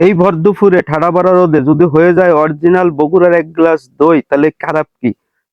এই ভর দুপুরে ঠাড়া বাড়া রোদে যদি হয়ে যায় অরিজিনাল বগুড়ার এক গ্লাস দই, তাহলে খারাপ কি?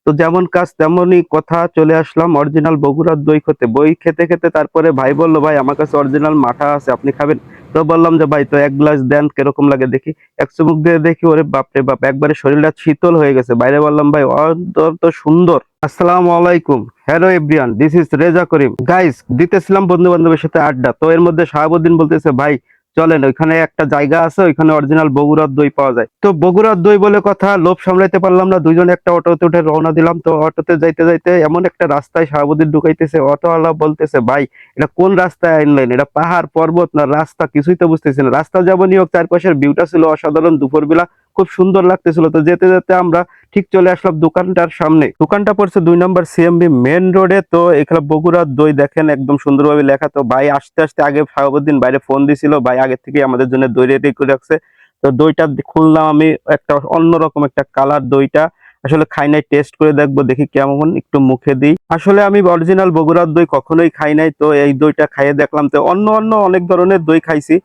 তো যেমন কাজ তেমনই কথা চলে আসলাম অরিজিনাল বগুড়ার দই খেতে। বই খেতে খেতে তারপরে ভাই বলল, ভাই, আমার কাছে অরিজিনাল মাঠা আছে, আপনি খাবেন? তো বললাম যে, ভাই, তো এক গ্লাস দেন, কীরকম লাগে দেখি? এক চুমুক দিয়ে দেখি, ওরে বাপরে বাপ, একবারে শরীরটা শীতল হয়ে গেছে। বাইরে বললাম, ভাই, অন্তত সুন্দর। আসসালামু আলাইকুম। Hello everyone this is Reza Karim guys দিতেছিলাম বন্ধু বান্ধবের সাথে আড্ডা। তো এর মধ্যে শাহাবুদ্দিন বলতেছে, ভাই চলেন, ওইখানে একটা জায়গা আছে, ওইখানে অরিজিনাল বগুড়ার দই পাওয়া যায়। তো বগুড়ার দই বলে কথা, লোভ সামলাইতে পারলাম না দুজনে একটা অটোতে উঠে রওনা দিলাম। তো অটোতে যাইতে যাইতে এমন একটা রাস্তায় শাহাবুদ্দিন ঢুকাইতেছে, অটোওয়ালা বলতেছে, ভাই, এটা কোন রাস্তায় আনলেন এটা পাহাড়, পর্বত না রাস্তা? কিছুই তো বুঝতেছি না। রাস্তা যাবনি হোক, চারপাশের ভিউটা ছিল অসাধারণ দুপুরবেলা। খুব সুন্দর লাগতেছিল। তো যেতে যেতে আমরা ঠিক চলে আসলাম দোকানটার সামনে। দোকানটা পড়ছে দুই নম্বর সিএমবি মেন রোডে তো এখানে বগুড়ার দই দেখেন একদম সুন্দরভাবে লেখা। তো ভাই আসতে আসতে আগে শাহাবুদ্দিন বাইরে ফোন দিছিল। ভাই আগে থেকে আমাদের জন্য দই রেডি করে রাখছে। তো দইটা খুললাম আমি একটা অন্যরকম একটা কালার দইটা। আসলে খাই নাই টেস্ট করে দেখব, দেখি কেমন, একটু মুখে দিই। আসলে আমি অরিজিনাল বগুড়ার দই কখনোই খাই নাই। তো এই দইটা খাইয়ে দেখলাম। তো অন্য অন্য অনেক ধরনের দই খাইছি।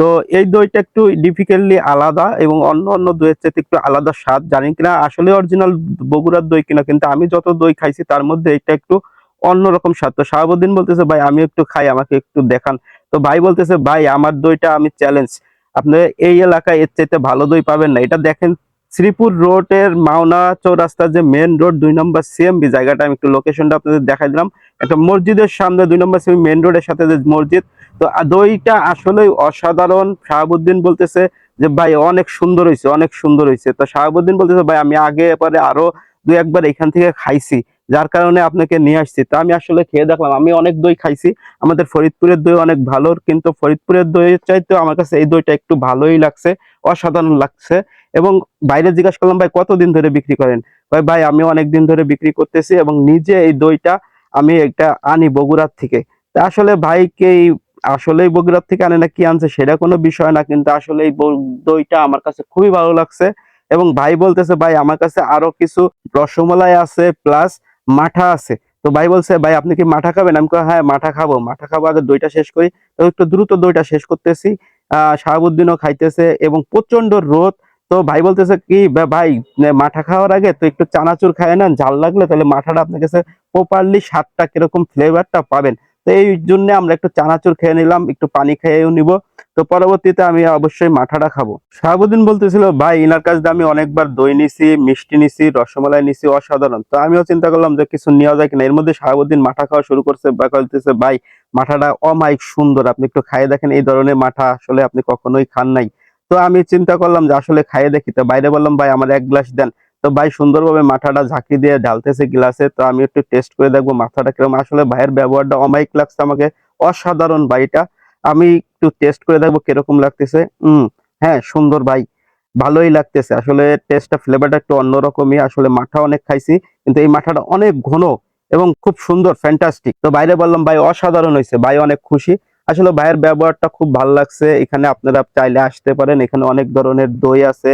তো এই দইটা একটু ডিফিকাল্টলি আলাদা এবং অন্য অন্য দইয়ের চাইতে একটু আলাদা স্বাদ জানি কিনা? আসলে অরিজিনাল বগুড়ার দই কিনা, কিন্তু আমি যত দই খাইছি তার মধ্যে এটা একটু অন্যরকম স্বাদ। তো শাহাবুদ্দিন বলতেছে, ভাই আমি একটু খাই, আমাকে একটু দেখান। তো ভাই বলতেছে, ভাই, আমার দইটা আমি চ্যালেঞ্জ আপনি এই এলাকায় এর চাইতে ভালো দই পাবেন না। এটা দেখেন শ্রীপুর রোডের মাওনা চৌরাস্তার যে মেন রোড দুই নম্বর সিএমবি জায়গাটা আমি একটু লোকেশনটা আপনাদের দেখাই দিলাম। একটা মসজিদের সামনে দুই নম্বর সিএমবি মেন রোডের সাথে যে মসজিদ, তো দইটা আসলেই অসাধারণ। শাহাবুদ্দিন বলতেছে যে, ভাই, অনেক সুন্দর হয়েছে অনেক সুন্দর হয়েছে তো শাহাবুদ্দিন বলতেছে, ভাই, আমি আগে এবারে আরও দুই একবার এখান থেকে খাইছি। যার কারণে আপনাকে নিয়ে আসছি। তা আমি আসলে খেয়ে দেখলাম, আমি অনেক দই খাইছি। আমাদের ফরিদপুরের দই অনেক ভালো কিন্তু ফরিদপুরের দইয়ের চাইতে আমার কাছে এই দইটা একটু ভালোই লাগছে, অসাধারণ লাগছে। এবং বাইরে জিজ্ঞাসা করলাম, ভাই, কতদিন ধরে বিক্রি করেন? ভাই ভাই, আমি অনেক দিন ধরে বিক্রি করতেছি এবং নিজে এই দইটা আমি একটা আনি বগুড়ার থেকে। তা আসলে ভাইকে এই আসলেই বগুড়ার থেকে আনে না, কি আনছে সেটা কোনো বিষয় না, কিন্তু আসলে এই দইটা আমার কাছে খুবই ভালো লাগছে। এবং ভাই বলতেছে, ভাই, আমার কাছে আরও কিছু রসমলাই আছে, প্লাস মাঠা আছে। তো ভাই বলছে, ভাই, আপনি কি মাঠা খাবেন? আমি হ্যাঁ মাঠা খাব। মাঠা খাব আগে দইটা শেষ করি। তো একটু দ্রুত দইটা শেষ করতেছি। আহ শাহাবুদ্দিনও খাইতেছে এবং প্রচণ্ড রোদ। তো ভাই বলতেছে কি, ভাই মাঠা খাওয়ার আগে তো একটু চানাচুর খায় না ঝাল লাগলে তাহলে মাঠাটা আপনার কাছে প্রপারলি স্বাদটা কীরকম ফ্লেভারটা পাবেন। তো এই জন্য আমরা একটু চানাচুর খেয়ে নিলাম, একটু পানি খেয়েও নিব। তো পরবর্তীতে আমি অবশ্যই মাঠাটা খাব। শাহাবুদ্দিন বলতেছিল, ভাই, ইনার কাছ আমি অনেকবার দই নিছি, মিষ্টি নিছি, রসমালাই নিছি, অসাধারণ। তো আমিও চিন্তা করলাম যে কিছু নেওয়া যায় কিনা। এর মধ্যে শাহাবুদ্দিন মাঠা খাওয়া শুরু করছে, বা বলতেছে, ভাই, মাঠাটা অমাইক সুন্দর, আপনি একটু খাইয়ে দেখেন, এই ধরনের মাঠা আসলে আপনি কখনোই খান নাই। তো আমি চিন্তা করলাম যে আসলে খাইয়ে দেখি। তো বাইরে বললাম, ভাই, আমার এক গ্লাস দেন। তো ভাই সুন্দরভাবে মাথাটা ঝাঁকি দিয়ে ঢালতেছে গ্লাসে, তো আমি একটু টেস্ট করে দেখব মাথাটা কীরকম। আসলে ভাইয়ের ব্যবহারটা অমাইক লাগছে আমাকে, অসাধারণ ভাইটা আমি একটু টেস্ট করে দেখব কীরকম লাগতেছে। হম হ্যাঁ সুন্দর ভাই, ভালোই লাগতেছে। আসলে টেস্টটা ফ্লেভারটা একটু অন্যরকমই। আসলে মাথা অনেক খাইছি, কিন্তু এই মাথাটা অনেক ঘন এবং খুব সুন্দর ফ্যান্টাস্টিক তো বাইরে বললাম, ভাই অসাধারণ হয়েছে, ভাই অনেক খুশি। আসলে ভাইয়ের ব্যবহারটা খুব ভালো লাগছে। এখানে আপনারা চাইলে আসতে পারেন, এখানে অনেক ধরনের দই আছে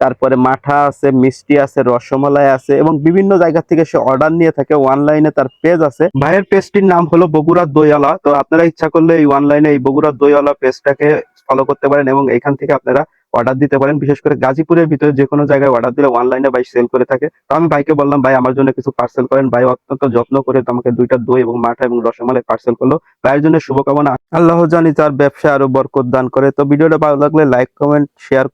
তারপরে মাঠা আছে, মিষ্টি আছে, রসমালাই আছে এবং বিভিন্ন জায়গা থেকে সে অর্ডার নিয়ে থাকে। অনলাইনে তার পেজ আছে। ভাইয়ের পেজটির নাম হলো বগুড়া দইওয়ালা। তো আপনারা ইচ্ছা করলে এই অনলাইনে এই বগুড়া দইওয়ালা পেজটাকে ফলো করতে পারেন এবং এখান থেকে আপনারা অর্ডার দিতে পারেন। বিশেষ করে গাজীপুরের ভিতরে যে কোনো জায়গায় অর্ডার দিলে অনলাইনে ভাই সেল করে থাকে। তো আমি ভাইকে বললাম, ভাই, আমার জন্য কিছু পার্সেল করেন। ভাই অত্যন্ত যত্ন করে তো আমাকে দুইটা দই এবং মাঠা এবং রসমালাই পার্সেল করল। ভাইয়ের জন্য শুভকামনা। আল্লাহ জানি তার ব্যবসা আরও বরকত দান করে। তো ভিডিওটা ভালো লাগলে লাইক কমেন্ট শেয়ার